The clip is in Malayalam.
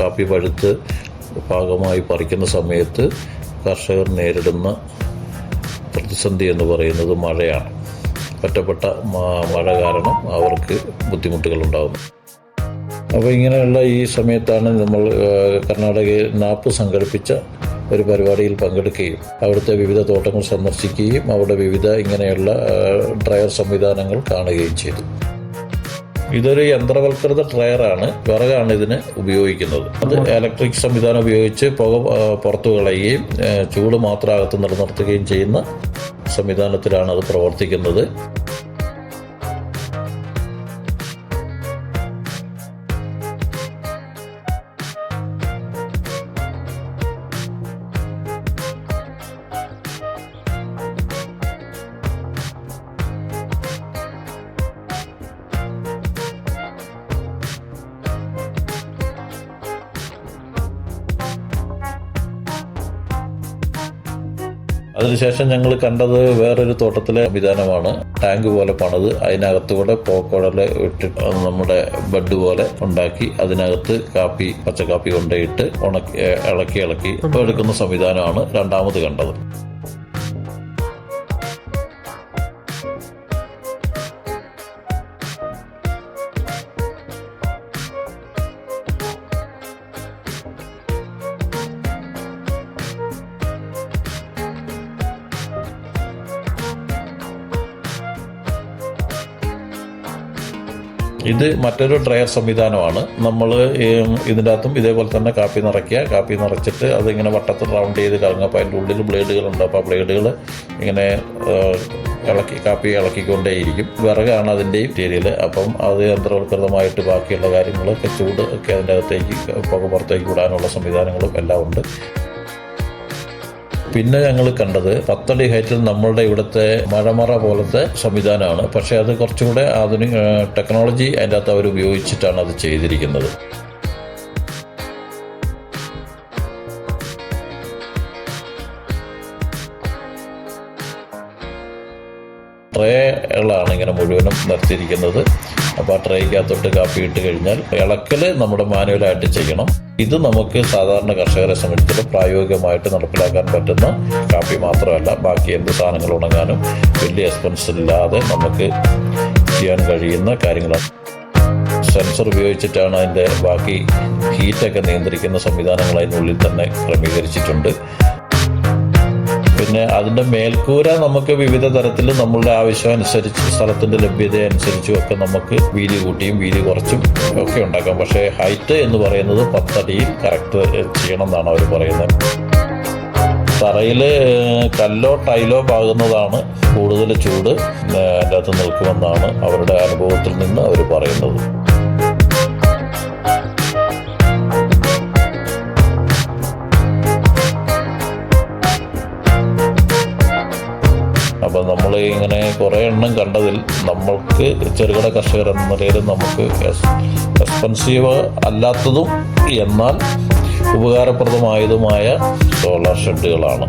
കാപ്പി പഴുത്ത് പാകമായി പറിക്കുന്ന സമയത്ത് കർഷകർ നേരിടുന്ന പ്രതിസന്ധി എന്ന് പറയുന്നത് മഴയാണ്. ഒറ്റപ്പെട്ട മഴ കാരണം അവർക്ക് ബുദ്ധിമുട്ടുകൾ ഉണ്ടാകുന്നു അപ്പോൾ ഇങ്ങനെയുള്ള ഈ സമയത്താണ് നമ്മൾ കർണാടകയിൽ നാപ്പ് സംഘടിപ്പിച്ച ഒരു പരിപാടിയിൽ പങ്കെടുക്കുകയും അവിടുത്തെ വിവിധ തോട്ടങ്ങൾ സന്ദർശിക്കുകയും അവിടെ വിവിധ ഇങ്ങനെയുള്ള ഡ്രയർ സംവിധാനങ്ങൾ കാണുകയും ചെയ്തു. ഇതൊരു യന്ത്രവൽകൃത ആണ് വിറകാണ് ഇതിന് ഉപയോഗിക്കുന്നത്. അത് ഇലക്ട്രിക് സംവിധാനം ഉപയോഗിച്ച് പുക പുറത്തു കളയുകയും ചൂട് മാത്രം അകത്ത് നിലനിർത്തുകയും ചെയ്യുന്ന സംവിധാനത്തിലാണ് അത് പ്രവർത്തിക്കുന്നത്. അതിനുശേഷം ഞങ്ങൾ കണ്ടത് വേറൊരു തോട്ടത്തിലെ സംവിധാനമാണ് ടാങ്ക് പോലെ പണത് അതിനകത്തുകൂടെ പോക്കോടലെ ഇട്ടിട്ട് നമ്മുടെ ബെഡ് പോലെ ഉണ്ടാക്കി അതിനകത്ത് കാപ്പി പച്ചക്കാപ്പി കൊണ്ടേയിട്ട് ഉണക്കി ഇളക്കി ഇളക്കി എടുക്കുന്ന സംവിധാനമാണ് രണ്ടാമത് കണ്ടത്. ഇത് മറ്റൊരു ഡ്രയർ സംവിധാനമാണ്. നമ്മൾ ഇതിന്റെ അകത്തും ഇതേപോലെ തന്നെ കാപ്പി നിറയ്ക്കുക. കാപ്പി നിറച്ചിട്ട് അതിങ്ങനെ വട്ടത്തിൽ റൗണ്ട് ചെയ്ത് കറങ്ങുക. അപ്പോൾ അതിന്റെ ഉള്ളിൽ ബ്ലേഡുകളുണ്ട് അപ്പോൾ ബ്ലേഡുകൾ ഇങ്ങനെ ഇളക്കി കാപ്പി ഇളക്കിക്കൊണ്ടേയിരിക്കും. വിറകാണ് അതിന്റെയും മെറ്റീരിയൽ അപ്പം അത് യന്ത്രവൽകൃതമായിട്ട് ബാക്കിയുള്ള കാര്യങ്ങളൊക്കെ ചൂട് ഒക്കെ അതിന്റെ അകത്തേക്ക് പുക പുറത്തേക്ക് വിടാനുള്ള സംവിധാനങ്ങളും എല്ലാം ഉണ്ട്. പിന്നെ ഞങ്ങൾ കണ്ടത് പത്തടി ഹൈറ്റിൽ നമ്മളുടെ ഇവിടുത്തെ മഴമറ പോലത്തെ സംവിധാനമാണ്. പക്ഷേ അത് കുറച്ചുകൂടെ ആധുനിക ടെക്നോളജി അതിന്റെ അകത്ത് അവർ ഉപയോഗിച്ചിട്ടാണ് അത് ചെയ്തിരിക്കുന്നത്. ട്രേകളാണ് ഇങ്ങനെ മുഴുവനും നിർത്തിയിരിക്കുന്നത്. അപ്പോൾ ആ ട്രേക്കകത്തോട്ട് കാപ്പി ഇട്ട് കഴിഞ്ഞാൽ ഇളക്കൽ നമ്മുടെ മാനുവലായിട്ട് ചെയ്യണം. ഇത് നമുക്ക് സാധാരണ കർഷകരെ സംബന്ധിച്ചിടത്തോളം പ്രായോഗികമായിട്ട് നടപ്പിലാക്കാൻ പറ്റുന്ന കാപ്പി മാത്രമല്ല ബാക്കി എന്ത് സാധനങ്ങൾ ഉണങ്ങാനും വലിയ എക്സ്പെൻസ് ഇല്ലാതെ നമുക്ക് ചെയ്യാൻ കഴിയുന്ന കാര്യങ്ങളാണ്. സെൻസർ ഉപയോഗിച്ചിട്ടാണ് അതിന്റെ ബാക്കി ഹീറ്റൊക്കെ നിയന്ത്രിക്കുന്ന സംവിധാനങ്ങൾ അതിനുള്ളിൽ തന്നെ ക്രമീകരിച്ചിട്ടുണ്ട്. പിന്നെ അതിന്റെ മേൽക്കൂര നമുക്ക് വിവിധ തരത്തിൽ നമ്മളുടെ ആവശ്യം അനുസരിച്ച് സ്ഥലത്തിന്റെ ലഭ്യത അനുസരിച്ചും ഒക്കെ നമുക്ക് വീതി കൂട്ടിയും വീതി കുറച്ചും ഒക്കെ ഉണ്ടാക്കാം. പക്ഷേ ഹൈറ്റ് എന്ന് പറയുന്നത് പത്തടിയിൽ കറക്റ്റ് ചെയ്യണം എന്നാണ് അവർ പറയുന്നത്. തറയിൽ കല്ലോ ടൈലോ പാകുന്നതാണ് കൂടുതൽ ചൂട് അതിനകത്ത് നിൽക്കുമെന്നാണ് അവരുടെ അനുഭവത്തിൽ നിന്ന് അവർ പറയുന്നത്. അപ്പം നമ്മൾ ഇങ്ങനെ കുറേ എണ്ണം കണ്ടതിൽ നമ്മൾക്ക് ചെറുകിട കർഷകർ എന്ന നിലയിൽ നമുക്ക് എക്സ്പെൻസീവ് അല്ലാത്തതും എന്നാൽ ഉപകാരപ്രദമായതുമായ സോളാർ ഷെഡുകളാണ്